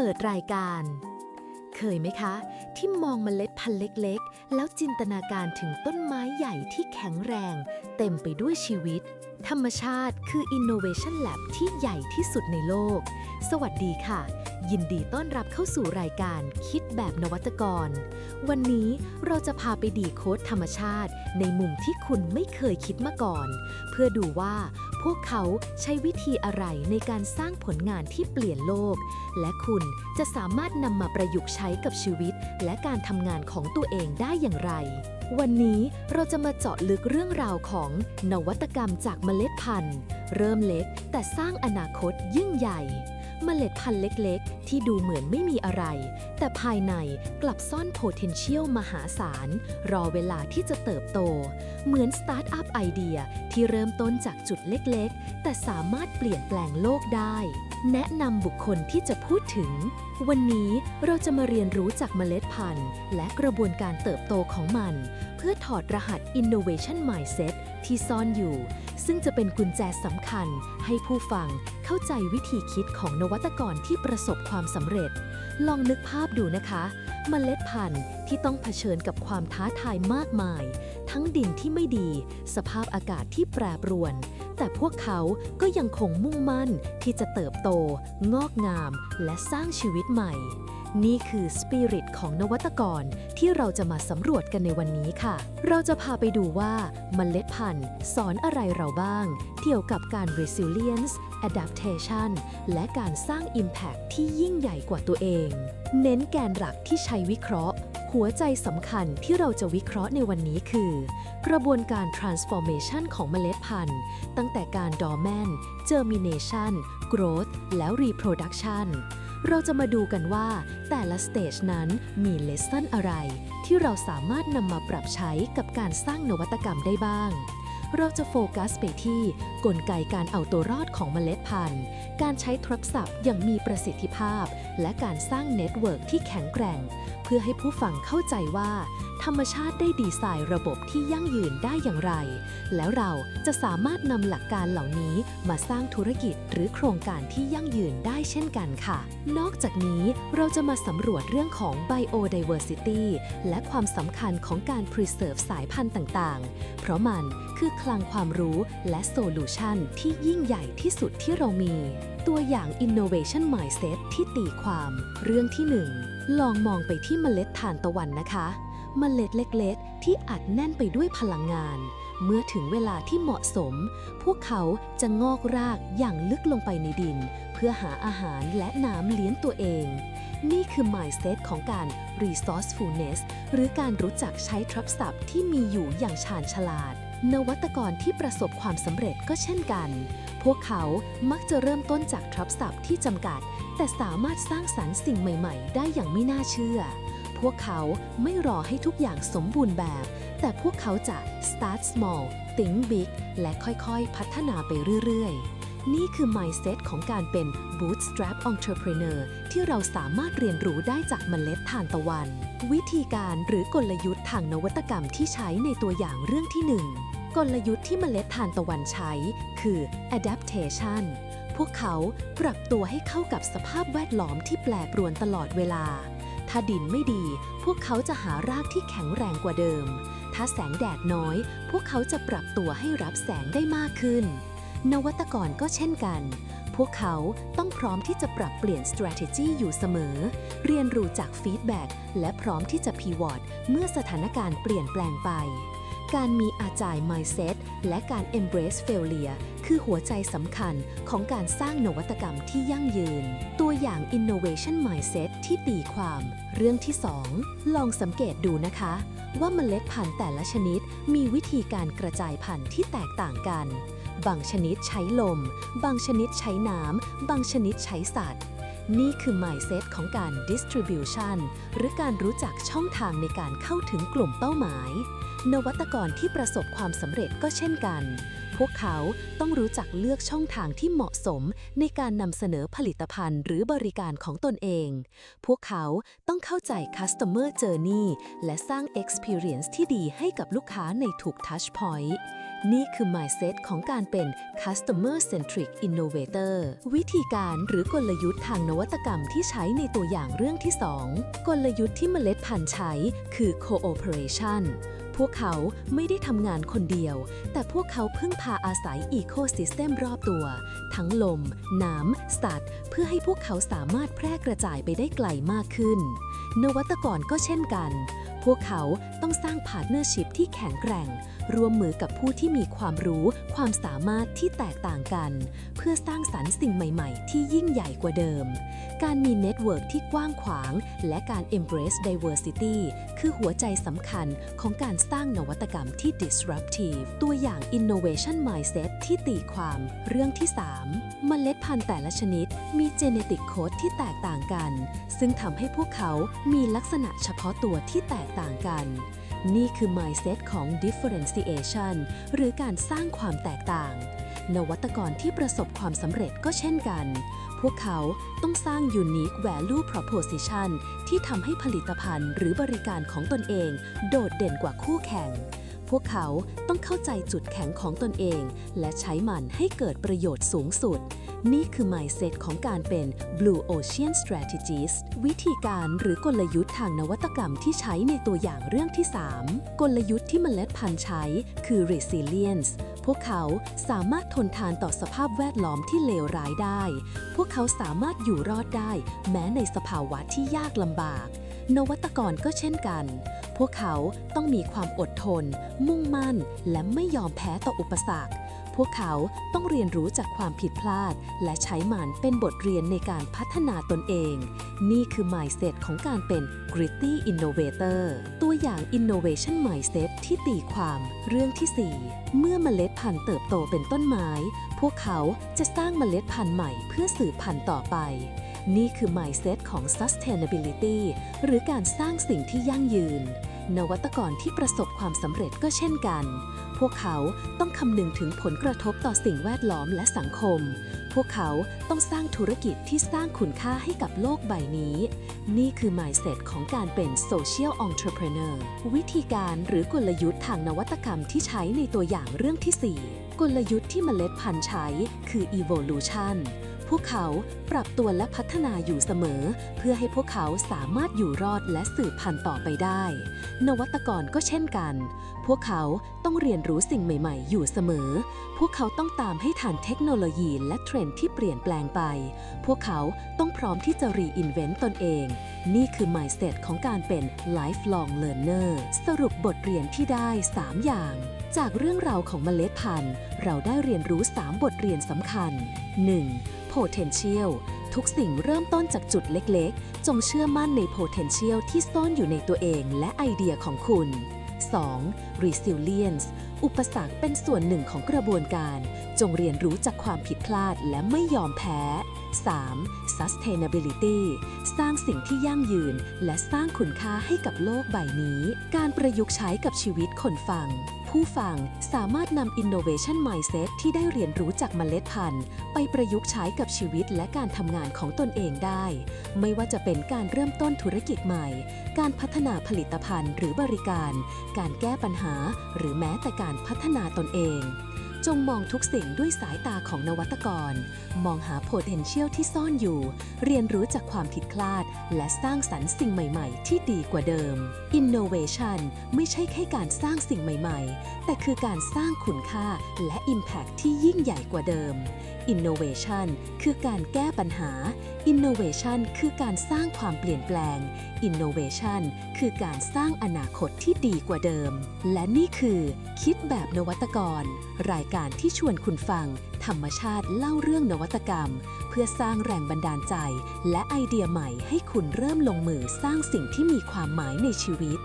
เปิดรายการ เคยไหมคะ ที่มองเมล็ดพันธุ์เล็กๆ แล้วจินตนาการถึงต้นไม้ใหญ่ที่แข็งแรง เต็มไปด้วยชีวิต ธรรมชาติคือ Innovation Lab ที่ใหญ่ที่สุดในโลก สวัสดีค่ะ ยินดีต้อนรับเข้าสู่รายการคิดแบบนวัตกร วันนี้เราจะพาไปดีโค้ดธรรมชาติ ในมุมที่คุณไม่เคยคิดมาก่อน เพื่อดูว่าพวกเขาใช้วิธีอะไรในการสร้างผลงานที่เปลี่ยนโลก และคุณจะสามารถนำมาประยุกต์ใช้กับชีวิต และการทำงานของตัวเองได้อย่างไร วันนี้เราจะมาเจาะลึกเรื่องราวของนวัตกรรมจากเมล็ดพันธุ์ เริ่มเล็กแต่สร้างอนาคตยิ่งใหญ่ เมล็ดพันธุ์เล็กๆ ที่ดูเหมือนไม่มีอะไร แต่ภายในกลับซ่อน potential มหาศาล รอเวลาที่จะเติบโต เหมือนสตาร์ทอัพไอเดียที่เริ่มต้นจากจุดเล็กๆ แต่สามารถเปลี่ยนแปลงโลกได้ แนะนำบุคคลที่จะพูดถึง วันนี้เราจะมาเรียนรู้จากเมล็ดพันธุ์ และกระบวนการเติบโตของมัน เพื่อถอดรหัส innovation mindset ที่ซ่อนอยู่ ซึ่งจะเป็นกุญแจสำคัญให้ผู้ฟังเข้าใจวิธีคิดของนวัตกรที่ประสบความสำเร็จ ลองนึกภาพดูนะคะเมล็ดพันธุ์ที่ต้องเผชิญกับความท้าทายมากมาย ทั้งดินที่ไม่ดี สภาพอากาศที่แปรปรวน แต่พวกเขาก็ยังคงมุ่งมั่นที่จะเติบโต งอกงาม และสร้างชีวิตใหม่ นี่คือสปิริตของนวัตกรที่เราจะมาสำรวจกันในวันนี้ค่ะ เราจะพาไปดูว่าเมล็ดพันธุ์สอนอะไรเราบ้าง เกี่ยวกับการ resilience adaptation และการสร้าง impact ที่ยิ่งใหญ่กว่าตัวเอง เน้นแกนหลักที่ใช้วิเคราะห์ หัวใจสำคัญที่เราจะวิเคราะห์ในวันนี้คือ กระบวนการ transformation ของเมล็ดพันธุ์ ตั้งแต่การ dormant germination growth แล้ว reproduction เราจะมาดูกันว่าแต่ละสเตจนั้นมีเลสันอะไร ที่เราสามารถนำมาปรับใช้กับการสร้างนวัตกรรมได้บ้าง เราจะโฟกัสไปที่กลไกการเอาตัวรอดของเมล็ดพันธุ์ การใช้ทักษะอย่างมีประสิทธิภาพ และการสร้างเน็ตเวิร์กที่แข็งแกร่ง เพื่อให้ผู้ฟังเข้าใจว่า ธรรมชาติได้ดีไซน์ระบบที่ยั่งยืนได้อย่างไร แล้วเราจะสามารถนำหลักการเหล่านี้มาสร้างธุรกิจหรือโครงการที่ยั่งยืนได้เช่นกันค่ะ นอกจากนี้เราจะมาสำรวจเรื่องของ biodiversity และความสำคัญของการ preserve สายพันธุ์ต่างๆ เพราะมัน คือคลังความรู้และโซลูชันที่ยิ่งใหญ่ที่สุดที่เรามี ตัวอย่าง innovation mindset ที่ตีความ เรื่องที่ 1 ลองมองไปที่เมล็ดทานตะวันนะคะเมล็ดเล็ก ๆ ที่อัดแน่นไปด้วยพลังงาน เมื่อถึงเวลาที่เหมาะสม พวกเขาจะงอกรากอย่างลึกลงไปในดิน เพื่อหาอาหารและน้ำเลี้ยงตัวเอง นี่คือ mindset ของการ resourcefulness หรือการรู้จักใช้ทักษะที่มีอยู่อย่างชาญฉลาด นวัตกรที่ประสบความสำเร็จก็เช่นกัน พวกเขามักจะเริ่มต้นจากทักษะที่จำกัด แต่สามารถสร้างสรรค์สิ่งใหม่ ๆ ได้อย่างไม่น่าเชื่อ พวกเขาไม่รอให้ทุกอย่างสมบูรณ์แบบ แต่พวกเขาจะ start small think big และค่อยๆ พัฒนาไปเรื่อยๆ นี่คือ mindset ของการเป็น bootstrap entrepreneur ที่เราสามารถเรียนรู้ได้จากเมล็ดทานตะวัน วิธีการหรือกลยุทธ์ทางนวัตกรรมที่ใช้ในตัวอย่างเรื่องที่หนึ่ง กลยุทธ์ที่เมล็ดทานตะวันใช้ คือ adaptation พวกเขาปรับตัวให้เข้ากับสภาพแวดล้อมที่แปรปรวนตลอดเวลา ถ้าดินไม่ดี พวกเขาจะหารากที่แข็งแรงกว่าเดิม ถ้าแสงแดดน้อย พวกเขาจะปรับตัวให้รับแสงได้มากขึ้น นวัตกรก็เช่นกัน พวกเขาต้องพร้อมที่จะปรับเปลี่ยน strategy อยู่เสมอ เรียนรู้จาก feedback และพร้อมที่จะ pivot เมื่อสถานการณ์เปลี่ยนแปลงไป การมีอาจาย mindset และการ embrace failure คือหัวใจสำคัญของการสร้างนวัตกรรมที่ยั่งยืน ตัวอย่าง innovation mindset ที่ตีความ เรื่องที่ 2 ลองสังเกตดูนะคะ ว่าเมล็ดพันธุ์แต่ละชนิดมีวิธีการกระจายพันธุ์ที่แตกต่างกัน บางชนิดใช้ลม บางชนิดใช้น้ำ บางชนิดใช้สัตว์นี่คือ mindset ของการ distribution หรือการรู้จักช่องทางในการเข้าถึงกลุ่มเป้าหมาย นวัตกรที่ประสบความสำเร็จก็เช่นกัน พวกเขาต้องรู้จักเลือกช่องทางที่เหมาะสมในการนำเสนอผลิตภัณฑ์หรือบริการของตนเอง พวกเขาต้องเข้าใจ customer journey และสร้าง experience ที่ดีให้กับลูกค้าในทุก touch point นี่คือ mindset ของการเป็น customer centric innovator วิธีการหรือกลยุทธ์ทางนวัตกรรมที่ใช้ในตัวอย่างเรื่องที่ 2 กลยุทธ์ที่เมล็ดพันธุ์ใช้คือ cooperation พวกเขาไม่ได้ทำงานคนเดียว แต่พวกเขาพึ่งพาอาศัยอีโคซิสเต็มรอบตัว ทั้งลม น้ำ สัตว์ เพื่อให้พวกเขาสามารถแพร่กระจายไปได้ไกลมากขึ้น นวัตกรก็เช่นกัน พวกเขาต้องสร้างพาร์ทเนอร์ชิพที่แข็งแกร่ง ร่วมมือกับผู้ที่มีความรู้ ความสามารถที่แตกต่างกัน เพื่อสร้างสรรค์สิ่งใหม่ๆ ที่ยิ่งใหญ่กว่าเดิม การมีเน็ตเวิร์กที่กว้างขวาง และการ embrace diversity คือหัวใจสำคัญของการสร้างนวัตกรรมที่ disruptive ตัวอย่าง innovation mindset ที่ตีความเรื่องที่ 3 เมล็ดพันธุ์แต่ละชนิด มี genetic code ที่แตกต่างกัน ซึ่งทำให้พวกเขามีลักษณะเฉพาะตัวที่แตกต่างกัน นี่คือ mindset ของ differentiation หรือการสร้างความแตกต่าง นวัตกรที่ประสบความสำเร็จก็เช่นกัน พวกเขาต้องสร้าง unique value proposition ที่ทำให้ผลิตภัณฑ์หรือบริการของตนเอง โดดเด่นกว่าคู่แข่ง พวกเขาต้องเข้าใจจุดแข็งของตนเอง และใช้มันให้เกิดประโยชน์สูงสุด นี่คือ mindset ของการเป็น Blue Ocean Strategist วิธีการหรือกลยุทธ์ทางนวัตกรรมที่ใช้ในตัวอย่างเรื่องที่ 3 กลยุทธ์ที่เมล็ดพันธุ์ใช้คือ resilience พวกเขาสามารถทนทานต่อสภาพแวดล้อมที่เลวร้ายได้ พวกเขาสามารถอยู่รอดได้ แม้ในสภาวะที่ยากลำบาก นวัตกรก็เช่นกัน พวกเขาต้องมีความอดทน มุ่งมั่น และไม่ยอมแพ้ต่ออุปสรรค พวกเขาต้องเรียนรู้จากความผิดพลาด และใช้มันเป็นบทเรียนในการพัฒนาตนเอง นี่คือ mindset ของการเป็น gritty innovator ตัวอย่าง innovation mindset ที่ตีความเรื่องที่ 4 เมื่อเมล็ดพันธุ์เติบโตเป็นต้นไม้ พวกเขาจะสร้างเมล็ดพันธุ์ใหม่เพื่อสืบพันธุ์ต่อไป นี่คือ mindset ของ sustainability หรือการสร้างสิ่งที่ยั่งยืน นวัตกรที่ประสบความสำเร็จก็เช่นกัน พวกเขาต้องคำนึงถึงผลกระทบต่อสิ่งแวดล้อมและสังคม พวกเขาต้องสร้างธุรกิจที่สร้างคุณค่าให้กับโลกใบนี้ นี่คือ mindset ของการเป็น social entrepreneur วิธีการหรือกลยุทธ์ทางนวัตกรรมที่ใช้ในตัวอย่างเรื่องที่ 4 กลยุทธ์ที่เมล็ดพันธุ์ใช้คือ evolution พวกเขาปรับตัวและพัฒนาอยู่เสมอ เพื่อให้พวกเขาสามารถอยู่รอดและสืบพันธุ์ต่อไปได้ นวัตกรก็เช่นกัน พวกเขาต้องเรียนรู้สิ่งใหม่ ๆ อยู่เสมอ พวกเขาต้องตามให้ทันเทคโนโลยีและเทรนด์ที่เปลี่ยนแปลงไป พวกเขาต้องพร้อมที่จะ reinvent ตนเอง นี่คือ mindset ของการเป็น lifelong learner สรุปบทเรียนที่ได้ 3 อย่าง จากเรื่องราวของเมล็ดพันธุ์ เราได้เรียนรู้ 3 บทเรียนสำคัญ 1. potential ทุกสิ่งเริ่มต้นจากจุดเล็กๆ จงเชื่อมั่นใน potential ที่ซ่อนอยู่ในตัวเองและไอเดียของคุณ 2. resilience อุปสรรคเป็นส่วนหนึ่งของกระบวนการ จงเรียนรู้จากความผิดพลาดและไม่ยอมแพ้ 3. sustainability สร้างสิ่งที่ยั่งยืน และสร้างคุณค่าให้กับโลกใบนี้ การประยุกต์ใช้กับชีวิตคนฟัง ผู้ฟังสามารถนำ innovation mindset ที่ได้เรียนรู้จากเมล็ดพันธุ์ ไปประยุกต์ใช้กับชีวิตและการทำงานของตนเองได้ ไม่ว่าจะเป็นการเริ่มต้นธุรกิจใหม่ การพัฒนาผลิตภัณฑ์หรือบริการ การแก้ปัญหา หรือแม้แต่การพัฒนาตนเอง จงมองทุกสิ่งด้วยสายตาของนวัตกร มองหา potential ที่ซ่อนอยู่ เรียนรู้จากความผิดพลาด และสร้างสรรค์สิ่งใหม่ ๆ ที่ดีกว่าเดิม innovation ไม่ใช่แค่การสร้างสิ่งใหม่ ๆ แต่คือการสร้างคุณค่าและ impact ที่ยิ่งใหญ่กว่าเดิม innovation คือการแก้ปัญหา innovation คือการสร้างความเปลี่ยนแปลง innovation คือการสร้างอนาคตที่ดีกว่าเดิม และนี่คือ คิดแบบนวัตกร รายการที่ชวนคุณฟัง ธรรมชาติเล่าเรื่องนวัตกรรม เพื่อสร้างแรงบันดาลใจ และไอเดียใหม่ให้คุณเริ่มลงมือสร้างสิ่งที่มีความหมายในชีวิต